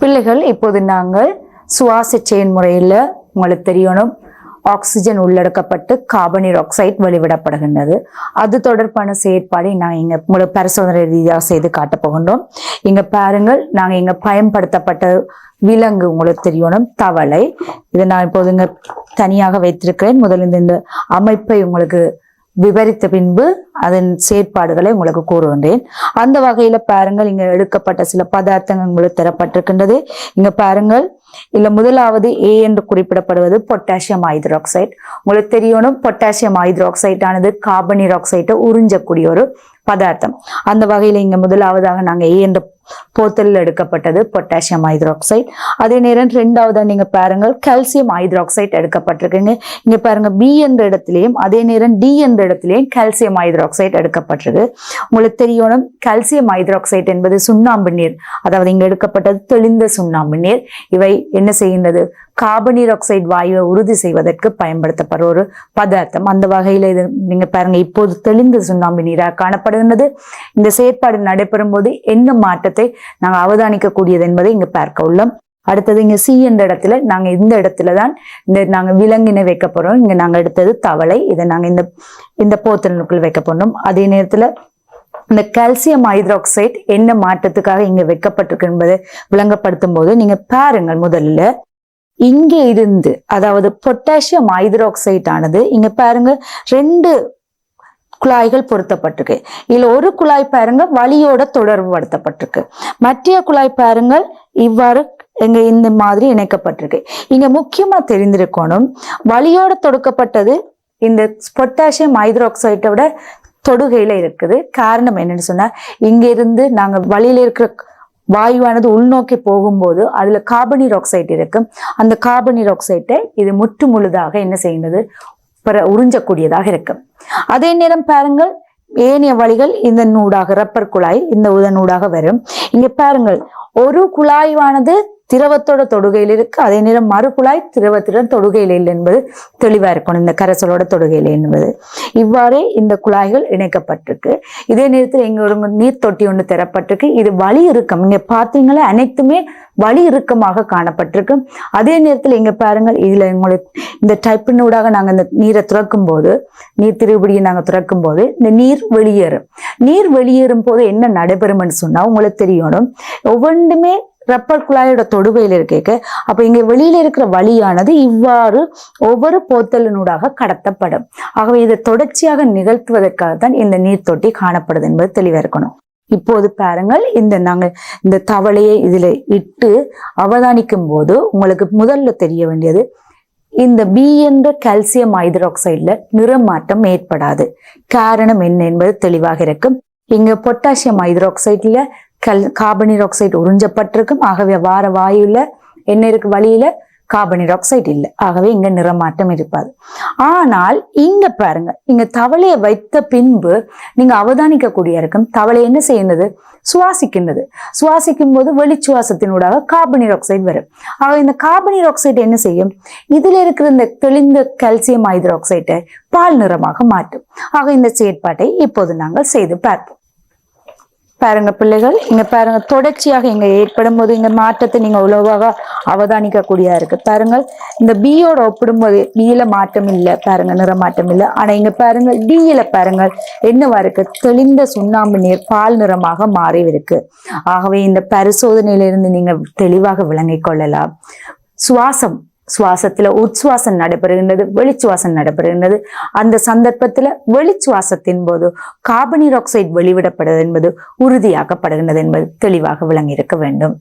பிள்ளைகள் இப்போது நாங்கள் சுவாச செயன்முறையில் உங்களுக்கு தெரியணும். ஆக்சிஜன் உள்ளடக்கப்பட்டு கார்பனீர் ஆக்சைடு வெளிவிடப்படுகின்றது. அது தொடர்பான செயற்பாடை நாங்கள் இங்கே உங்களுக்கு பரிசோதனை ரீதியாக செய்து காட்டப் போகின்றோம். இங்கே பாருங்கள் நாங்கள் இங்கே பயன்படுத்தப்பட்ட விலங்கு உங்களுக்கு தெரியணும் தவளை. இதை நான் இப்போது இங்கே தனியாக வைத்திருக்கிறேன். முதலில் இந்த அமைப்பை உங்களுக்கு விவரித்த பின்பு அதன் செயற்பாடுகளை உங்களுக்கு கூறுகின்றேன். அந்த வகையில பாருங்கள் இங்க எடுக்கப்பட்ட சில பதார்த்தங்கள் உங்களுக்கு தரப்பட்டிருக்கின்றது. இங்க பாருங்கள் இல்ல முதலாவது ஏ என்று குறிப்பிடப்படுவது பொட்டாசியம் ஹைட்ராக்சைடு உங்களுக்கு தெரியணும் பொட்டாசியம் ஹைட்ராக்சைட் ஆனது கார்பன் ஹைட்ராக்சைட்டை உறிஞ்சக்கூடிய ஒரு பதார்த்தம். அந்த வகையில இங்க முதலாவதாக நாங்க ஏ என்ற போத்தலில் எடுக்கப்பட்டது பொட்டாசியம் ஹைட்ராக்சைடு அதே நேரம் ரெண்டாவதாக நீங்க பாருங்கள் கால்சியம் ஹைட்ராக்சைடு எடுக்கப்பட்டிருக்குங்க. இங்க பாருங்க பி என்ற இடத்துலையும் அதே நேரம் டி என்ற இடத்துலையும் கால்சியம் ஹைட்ராக்சைடு எடுக்கப்பட்டிருக்கு. உங்களுக்கு தெரியணும் கால்சியம் ஹைட்ராக்சைடு என்பது சுண்ணாம்பு நீர் அதாவது இங்க எடுக்கப்பட்டது தெளிந்த சுண்ணாம்பு நீர். இவை என்ன செய்கின்றது? கார்பனீர் ஆக்சைடு வாயுவை உறுதி செய்வதற்கு பயன்படுத்தப்படுற ஒரு பதார்த்தம். அந்த வகையில் இது நீங்க பாருங்க இப்போது தெளிந்த சுண்ணாம்பு நீராக காணப்படுகின்றது. இந்த செயற்பாடு நடைபெறும் போது என்ன மாற்றத்தை நாங்கள் அவதானிக்கக்கூடியது என்பதை இங்க பார்க்க உள்ளோம். அடுத்தது இங்க சி என்ற இடத்துல நாங்க இந்த இடத்துல தான் இந்த நாங்க விலங்கினை வைக்க போறோம். இங்க நாங்க எடுத்தது தவளை. இதை நாங்க இந்த இந்த போத்தலுக்குள் வைக்க போனோம். அதே நேரத்துல இந்த கால்சியம் ஹைட்ராக்சைட் என்ன மாற்றத்துக்காக இங்க வைக்கப்பட்டிருக்கு என்பதை விளங்கப்படுத்தும் போது நீங்க பாருங்கள் முதல்ல. இங்க இருந்து அதாவது பொட்டாசியம் ஹைட்ராக்சைட் ஆனது இங்க பாருங்க ரெண்டு குழாய்கள் பொருத்தப்பட்டிருக்கு. இதில் ஒரு குழாய் பாருங்க வலியோட தொடர்பு படுத்தப்பட்டிருக்கு. மற்ற குழாய் பாருங்கள் இவ்வாறு எங்க இந்த மாதிரி இணைக்கப்பட்டிருக்கு. இங்க முக்கியமா தெரிந்திருக்கணும் வலியோட தொடுக்கப்பட்டது இந்த பொட்டாசியம் ஹைட்ராக்சைட்டோட தொடுகையில இருக்குது. காரணம் என்னன்னு சொன்னா இங்க இருந்து நாங்க வழியில இருக்கிற வாயுவானது உள்நோக்கி போகும்போது அதுல கார்பனீர் ஆக்சைடு இருக்கும். அந்த கார்பனீர் ஆக்சைட்டை இது முற்று முழுதாக என்ன செய்கிறது பிற உறிஞ்சக்கூடியதாக இருக்கும். அதே நேரம் பாருங்கள் ஏனைய வழிகள் இந்த நூடாக ரப்பர் குழாய் இந்த உதனூடாக வரும். இங்க பாருங்கள் ஒரு குழாய்வானது திரவத்தோட தொடுகையில் இருக்கு. அதே நேரம் மறுகுழாய் திரவத்திடம் திரவத்துடன் தொடுகையில் இல்லை என்பது தெளிவா இருக்கணும். இந்த கரைசலோட தொடுகையில் என்பது. இவ்வாறே இந்த குழாய்கள் இணைக்கப்பட்டிருக்கு. இதே நேரத்தில் இங்க ஒரு நீர் தொட்டி ஒன்று தரப்பட்டிருக்கு இது வலி இறுக்கம். இங்க பாத்தீங்களா அனைத்துமே வலி இறுக்கமாக காணப்பட்டிருக்கு. அதே நேரத்தில் இங்க பாருங்கள். இதுல உங்களுக்கு இந்த டைப்பினூடாக நாங்க இந்த நீரை துறக்கும் போது நீர் திருப்படியை நாங்க துறக்கும் போது இந்த நீர் வெளியேறும். நீர் வெளியேறும் போது என்ன நடைபெறும்னு சொன்னா உங்களுக்கு தெரியணும். ஒவ்வொன்றுமே ரப்பர் குழாயோட தொடுகையில் இருக்க அப்போ இங்க வெளியில இருக்கிற வழியானது இவ்வாறு ஒவ்வொரு போத்தலினூடாக கடத்தப்படும். ஆகவே இதை தொடர்ச்சியாக நிகழ்த்துவதற்காக தான் இந்த நீர் தொட்டி காணப்படுது என்பது தெளிவாக இருக்கணும். இப்போது பாருங்கள் இந்த நாங்க இந்த தவளையை இதுல இட்டு அவதானிக்கும் போது உங்களுக்கு முதல்ல தெரிய வேண்டியது இந்த பி என்ற கால்சியம் ஹைட்ராக்சைடில் நிறமாற்றம் ஏற்படாது. காரணம் என்ன என்பது தெளிவாக இருக்கும். இங்க பொட்டாசியம் ஹைட்ராக்சைடில் கல் கார்பனீர் ஆக்சைடு உறிஞ்சப்பட்டிருக்கும். ஆகவே வார வாயுல என்ன இருக்கு வழியில? கார்பனீர் ஆக்சைடு இல்லை. ஆகவே இங்க நிறமாட்டம் இருப்பாது ஆனால் இங்க பாருங்க இங்க தவளையை வைத்த பின்பு நீங்க அவதானிக்கக்கூடிய இருக்கும் தவளை என்ன செய்யுது சுவாசிக்கின்றது. சுவாசிக்கும் போது வெளிச்சுவாசத்தினூடாக கார்பனீர் ஆக்சைடு வரும். ஆக இந்த கார்பனீர் ஆக்சைடு என்ன செய்யும்? இதுல இருக்கிற இந்த தெளிந்த கால்சியம் ஹைட்ரோக்சைட்டை பால் நிறமாக மாற்றும். ஆக இந்த செயற்பாட்டை இப்போது நாங்கள் செய்து பார்ப்போம். பாருங்க பிள்ளைகள் இங்க பாருங்க தொடர்ச்சியாக இங்க ஏற்படும் போது இந்த மாற்றத்தை நீங்க உலகாக அவதானிக்க கூடியா இருக்கு. பாருங்கள் இந்த பியோட ஒப்பிடும்போது பியில மாற்றம் இல்லை. பாருங்க நிற மாற்றம் இல்லை. ஆனா இங்க பாருங்க டியில பாருங்கள் என்னவா இருக்கு? தெளிந்த சுண்ணாம்பு நீர் பால் நிறமாக மாறி இருக்கு ஆகவே இந்த பரிசோதனையிலிருந்து நீங்க தெளிவாக விளங்கிக் கொள்ளலாம். சுவாசம். சுவாசத்துல உச்சுவாசம் நடைபெறுகின்றது வெளிச்சுவாசம் நடைபெறுகின்றது. அந்த சந்தர்ப்பத்துல வெளிச்சுவாசத்தின் போது கார்பனீர் ஆக்சைடு வெளிவிடப்படுவது என்பது உறுதியாக்கப்படுகின்றது என்பது தெளிவாக விளங்கியிருக்க வேண்டும்.